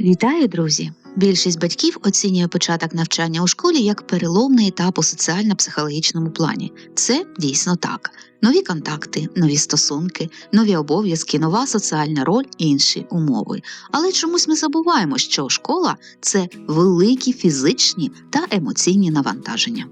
Вітаю, друзі! Більшість батьків оцінює початок навчання у школі як переломний етап у соціально-психологічному плані. Це дійсно так: нові контакти, нові стосунки, нові обов'язки, нова соціальна роль і інші умови. Але чомусь ми забуваємо, що школа це великі фізичні та емоційні навантаження.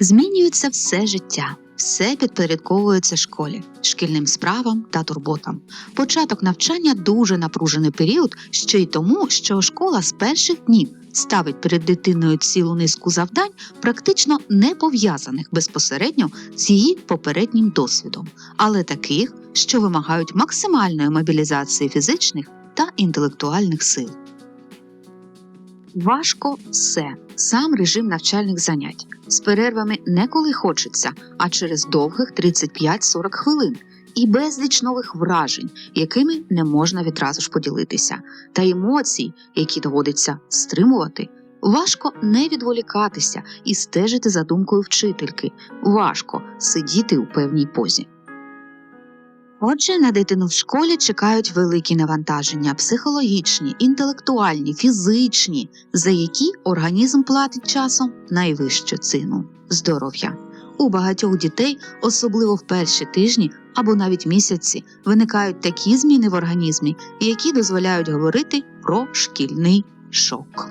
Змінюється все життя. Все підпорядковується школі, шкільним справам та турботам. Початок навчання дуже напружений період, ще й тому, що школа з перших днів ставить перед дитиною цілу низку завдань, практично не пов'язаних безпосередньо з її попереднім досвідом, але таких, що вимагають максимальної мобілізації фізичних та інтелектуальних сил. Важко все, сам режим навчальних занять з перервами не коли хочеться, а через довгих 35-40 хвилин, і безліч нових вражень, якими не можна відразу ж поділитися, та емоцій, які доводиться стримувати. Важко не відволікатися і стежити за думкою вчительки. Важко сидіти у певній позі. Отже, на дитину в школі чекають великі навантаження психологічні, інтелектуальні, фізичні, за які організм платить часом найвищу ціну здоров'я. У багатьох дітей, особливо в перші тижні або навіть місяці, виникають такі зміни в організмі, які дозволяють говорити про шкільний шок.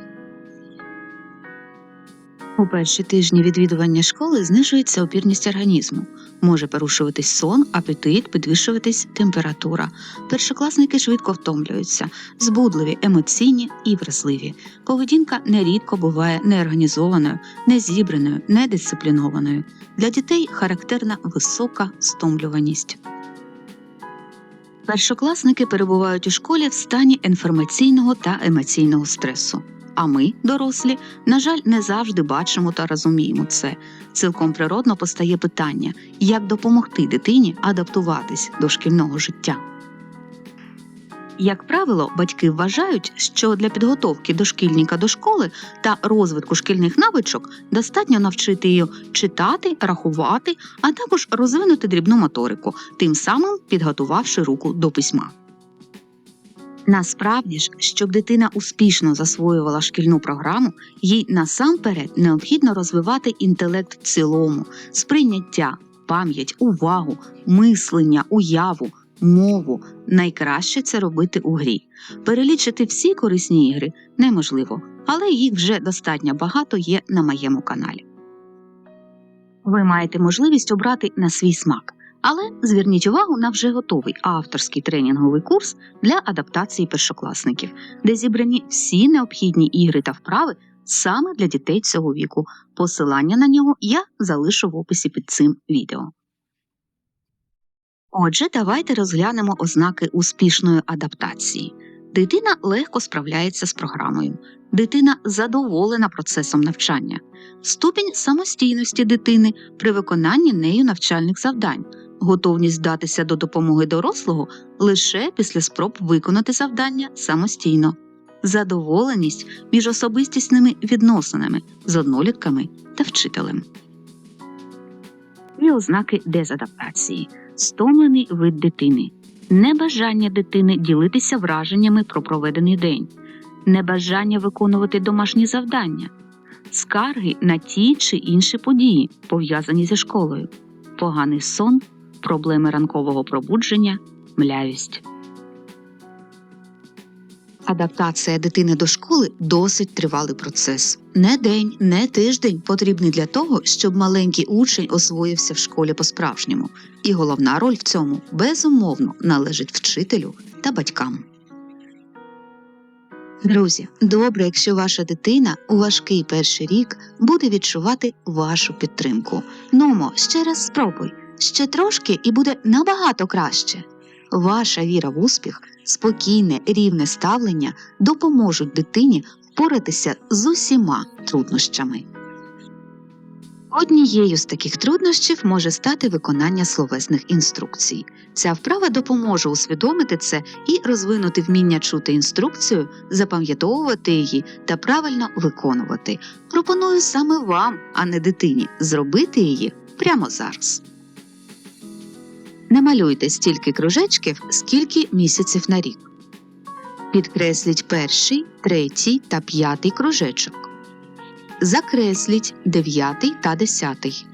У перші тижні відвідування школи знижується опірність організму. Може порушуватись сон, апетит, підвищуватись температура. Першокласники швидко втомлюються, збудливі, емоційні і вразливі. Поведінка нерідко буває неорганізованою, незібраною, недисциплінованою. Для дітей характерна висока стомлюваність. Першокласники перебувають у школі в стані інформаційного та емоційного стресу. А ми, дорослі, на жаль, не завжди бачимо та розуміємо це. Цілком природно постає питання, як допомогти дитині адаптуватись до шкільного життя. Як правило, батьки вважають, що для підготовки дошкільника до школи та розвитку шкільних навичок достатньо навчити її читати, рахувати, а також розвинути дрібну моторику, тим самим підготувавши руку до письма. Насправді ж, щоб дитина успішно засвоювала шкільну програму, їй насамперед необхідно розвивати інтелект в цілому, сприйняття, пам'ять, увагу, мислення, уяву, мову. Найкраще це робити у грі. Перелічити всі корисні ігри неможливо, але їх вже достатньо багато є на моєму каналі. Ви маєте можливість обрати на свій смак. Але зверніть увагу на вже готовий авторський тренінговий курс для адаптації першокласників, де зібрані всі необхідні ігри та вправи саме для дітей цього віку. Посилання на нього я залишу в описі під цим відео. Отже, давайте розглянемо ознаки успішної адаптації. Дитина легко справляється з програмою, дитина задоволена процесом навчання, ступінь самостійності дитини при виконанні нею навчальних завдань готовність здатися до допомоги дорослого лише після спроб виконати завдання самостійно, задоволеність між особистісними відносинами з однолітками та вчителем. І ознаки дезадаптації, стомлений вид дитини, небажання дитини ділитися враженнями про проведений день, небажання виконувати домашні завдання, скарги на ті чи інші події, пов'язані зі школою, поганий сон проблеми ранкового пробудження, млявість. Адаптація дитини до школи досить тривалий процес. Не день, не тиждень потрібний для того, щоб маленький учень освоївся в школі по-справжньому. І головна роль в цьому безумовно належить вчителю та батькам. Друзі, добре, якщо ваша дитина у важкий перший рік буде відчувати вашу підтримку. Номо, ще раз спробуй. Ще трошки і буде набагато краще. Ваша віра в успіх, спокійне, рівне ставлення допоможуть дитині впоратися з усіма труднощами. Однією з таких труднощів може стати виконання словесних інструкцій. Ця вправа допоможе усвідомити це і розвинути вміння чути інструкцію, запам'ятовувати її та правильно виконувати. Пропоную саме вам, а не дитині, зробити її прямо зараз. Намалюйте стільки кружечків, скільки місяців на рік. Підкресліть перший, третій та п'ятий кружечок. Закресліть дев'ятий та десятий.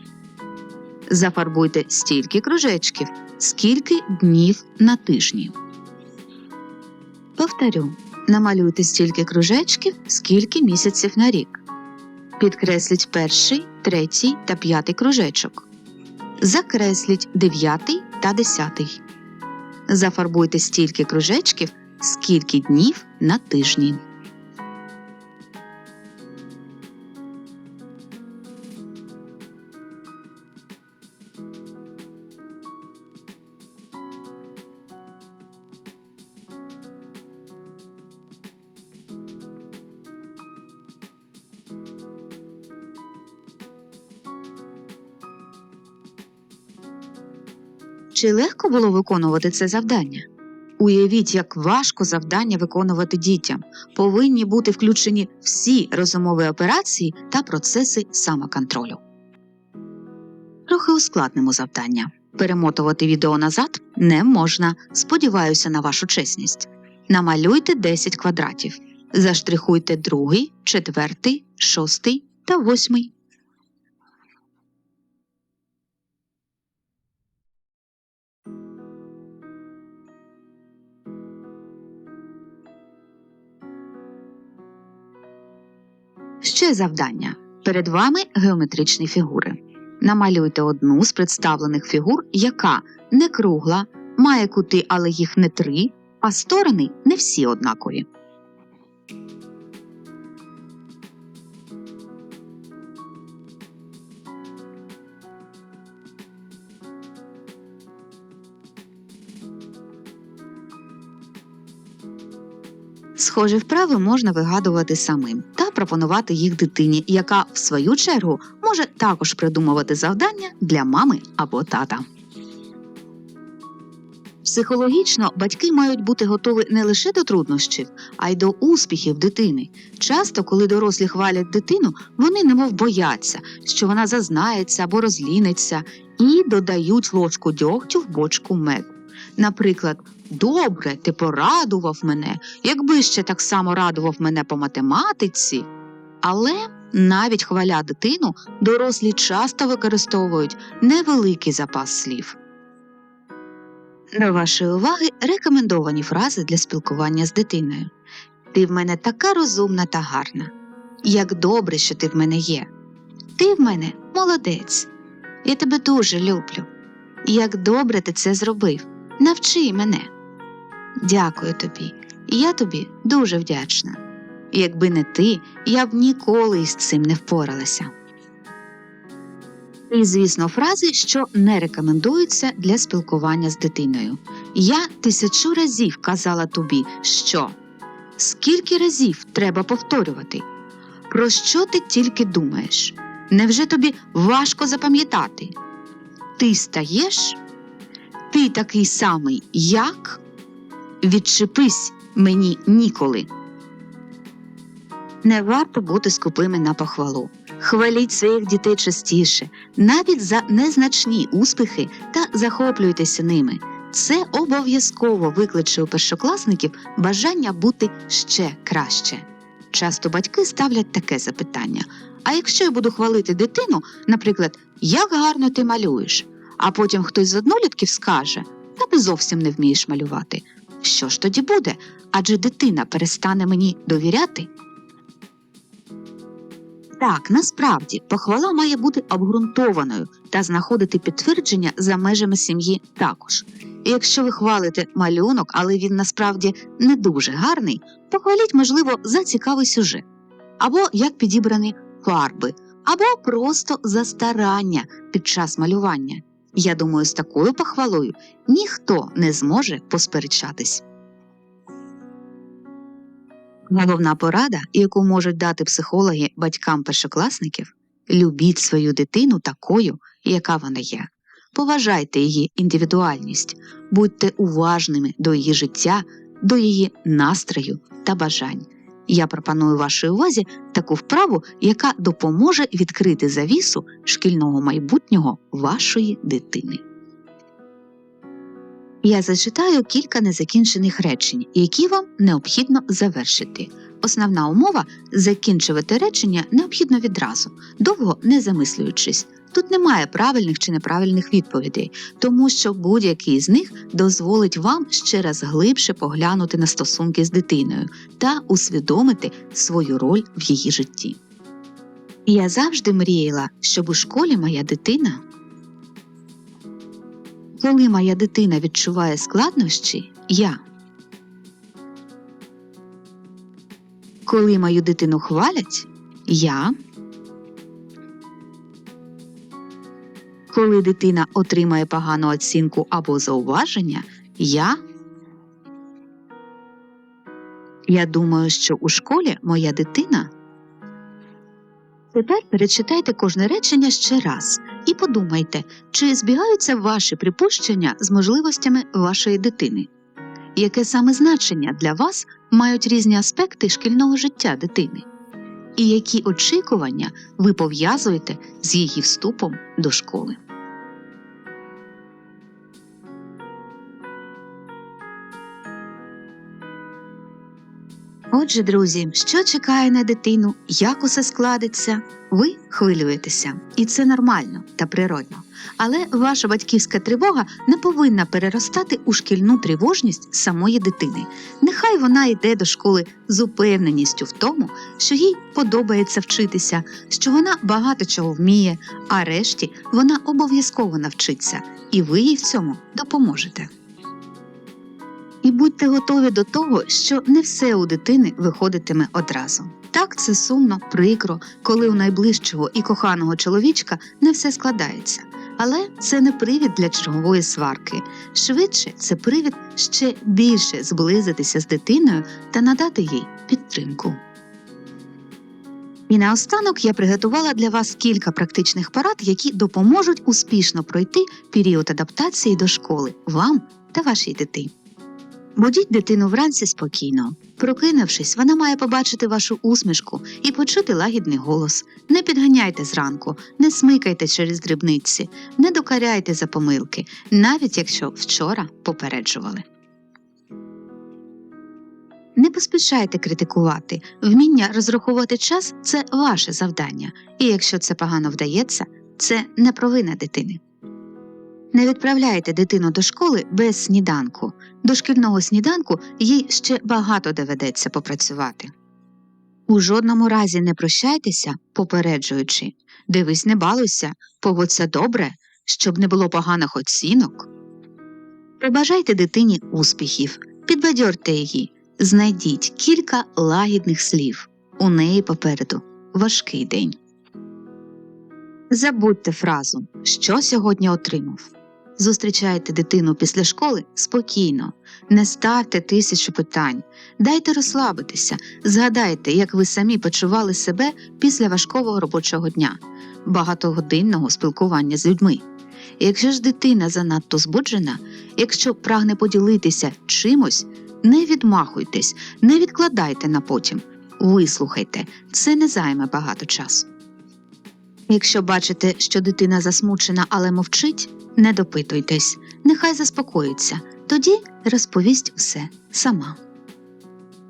Зафарбуйте стільки кружечків, скільки днів на тижні. Повторю. Намалюйте стільки кружечків, скільки місяців на рік. Підкресліть перший, третій та п'ятий кружечок. Закресліть дев'ятий та десятий. Зафарбуйте стільки кружечків, скільки днів на тижні. Чи легко було виконувати це завдання? Уявіть, як важко завдання виконувати дітям. Повинні бути включені всі розумові операції та процеси самоконтролю. Трохи ускладнимо завдання. Перемотувати відео назад не можна. Сподіваюся на вашу чесність. Намалюйте 10 квадратів. Заштрихуйте другий, четвертий, шостий та восьмий. Ще завдання. Перед вами геометричні фігури. Намалюйте одну з представлених фігур, яка не кругла, має кути, але їх не три, а сторони не всі однакові. Схожі вправи можна вигадувати самим пропонувати їх дитині, яка, в свою чергу, може також придумувати завдання для мами або тата. Психологічно батьки мають бути готові не лише до труднощів, а й до успіхів дитини. Часто, коли дорослі хвалять дитину, вони немов бояться, що вона зазнається або розліниться, і додають ложку дьогтю в бочку меду. Наприклад, добре, ти порадував мене, якби ще так само радував мене по математиці. Але навіть хваля дитину, дорослі часто використовують невеликий запас слів. До вашої уваги рекомендовані фрази для спілкування з дитиною. Ти в мене така розумна та гарна. Як добре, що ти в мене є. Ти в мене молодець. Я тебе дуже люблю. Як добре ти це зробив. Навчи мене. Дякую тобі. Я тобі дуже вдячна. Якби не ти, я б ніколи із цим не впоралася. І, звісно, фрази, що не рекомендуються для спілкування з дитиною. Я тисячу разів казала тобі, що скільки разів треба повторювати? Про що ти тільки думаєш? Невже тобі важко запам'ятати? Ти стаєш? Ти такий самий, як? Відчепись мені ніколи. Не варто бути скупими на похвалу. Хваліть своїх дітей частіше, навіть за незначні успіхи та захоплюйтеся ними. Це обов'язково викличе у першокласників бажання бути ще краще. Часто батьки ставлять таке запитання: а якщо я буду хвалити дитину, наприклад, як гарно ти малюєш, а потім хтось з однолітків скаже, та ти зовсім не вмієш малювати. Що ж тоді буде? Адже дитина перестане мені довіряти. Так, насправді похвала має бути обґрунтованою та знаходити підтвердження за межами сім'ї також. І якщо ви хвалите малюнок, але він насправді не дуже гарний, похваліть, можливо, за цікавий сюжет, або як підібрані фарби, або просто за старання під час малювання. Я думаю, з такою похвалою ніхто не зможе посперечатись. Головна порада, яку можуть дати психологи батькам першокласників любіть свою дитину такою, яка вона є. Поважайте її індивідуальність, будьте уважними до її життя, до її настрою та бажань. Я пропоную вашій увазі таку вправу, яка допоможе відкрити завісу шкільного майбутнього вашої дитини. Я зачитаю кілька незакінчених речень, які вам необхідно завершити. Основна умова закінчувати речення необхідно відразу, довго не замислюючись. Тут немає правильних чи неправильних відповідей, тому що будь-який з них дозволить вам ще раз глибше поглянути на стосунки з дитиною та усвідомити свою роль в її житті. Я завжди мріяла, щоб у школі моя дитина. Коли моя дитина відчуває складнощі, я. Коли мою дитину хвалять, я. Коли дитина отримає погану оцінку або зауваження, я. Я думаю, що у школі моя дитина. Тепер перечитайте кожне речення ще раз і подумайте, чи збігаються ваші припущення з можливостями вашої дитини. Яке саме значення для вас мають різні аспекти шкільного життя дитини? І які очікування ви пов'язуєте з її вступом до школи? Отже, друзі, що чекає на дитину, як усе складеться, ви хвилюєтеся, і це нормально та природно. Але ваша батьківська тривога не повинна переростати у шкільну тривожність самої дитини. Нехай вона йде до школи з упевненістю в тому, що їй подобається вчитися, що вона багато чого вміє, а решті вона обов'язково навчиться, і ви їй в цьому допоможете. І будьте готові до того, що не все у дитини виходитиме одразу. Так це сумно, прикро, коли у найближчого і коханого чоловічка не все складається. Але це не привід для чергової сварки. Швидше це привід ще більше зблизитися з дитиною та надати їй підтримку. І наостанок я приготувала для вас кілька практичних порад, які допоможуть успішно пройти період адаптації до школи вам та вашій дитині. Будіть дитину вранці спокійно. Прокинувшись, вона має побачити вашу усмішку і почути лагідний голос. Не підганяйте зранку, не смикайте через дрібниці, не докаряйте за помилки, навіть якщо вчора попереджували. Не поспішайте критикувати. Вміння розраховувати час це ваше завдання, і якщо це погано вдається, це не провина дитини. Не відправляйте дитину до школи без сніданку. До шкільного сніданку їй ще багато доведеться попрацювати. У жодному разі не прощайтеся, попереджуючи дивись, не балуйся, поводься добре, щоб не було поганих оцінок. Побажайте дитині успіхів, підбадьорте її, знайдіть кілька лагідних слів. У неї попереду важкий день. Забудьте фразу, що сьогодні отримав. Зустрічайте дитину після школи спокійно, не ставте тисячу питань, дайте розслабитися, згадайте, як ви самі почували себе після важкого робочого дня, багатогодинного спілкування з людьми. Якщо ж дитина занадто збуджена, якщо прагне поділитися чимось, не відмахуйтесь, не відкладайте на потім, вислухайте, це не займе багато часу. Якщо бачите, що дитина засмучена, але мовчить, не допитуйтесь, нехай заспокоїться, тоді розповість все сама.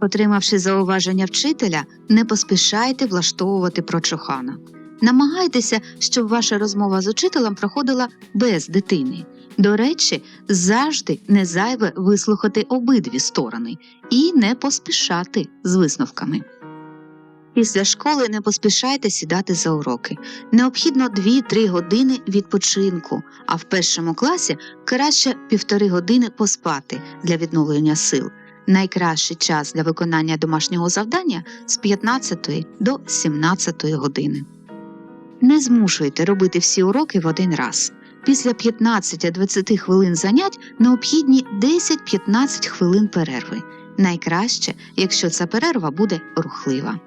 Отримавши зауваження вчителя, не поспішайте влаштовувати прочухана. Намагайтеся, щоб ваша розмова з учителем проходила без дитини. До речі, завжди не зайве вислухати обидві сторони і не поспішати з висновками. Після школи не поспішайте сідати за уроки. Необхідно 2-3 години відпочинку, а в першому класі краще півтори години поспати для відновлення сил. Найкращий час для виконання домашнього завдання з 15 до 17 години. Не змушуйте робити всі уроки в один раз. Після 15-20 хвилин занять необхідні 10-15 хвилин перерви. Найкраще, якщо ця перерва буде рухлива.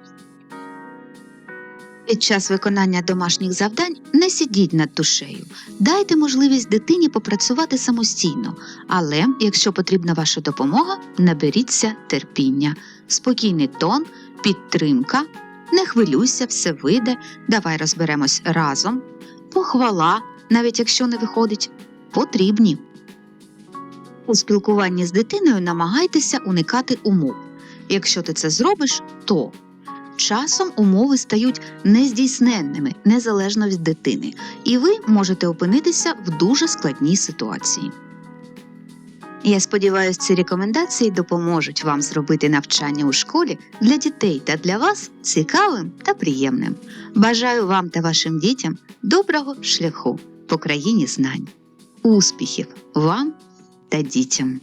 Під час виконання домашніх завдань не сидіть над душею. Дайте можливість дитині попрацювати самостійно, але якщо потрібна ваша допомога, наберіться терпіння, спокійний тон, підтримка, не хвилюйся, все вийде, давай розберемось разом, похвала, навіть якщо не виходить, потрібні. У спілкуванні з дитиною намагайтеся уникати умов. Якщо ти це зробиш, то часом умови стають нездійсненними незалежно від дитини, і ви можете опинитися в дуже складній ситуації. Я сподіваюся, ці рекомендації допоможуть вам зробити навчання у школі для дітей та для вас цікавим та приємним. Бажаю вам та вашим дітям доброго шляху по країні знань, успіхів вам та дітям.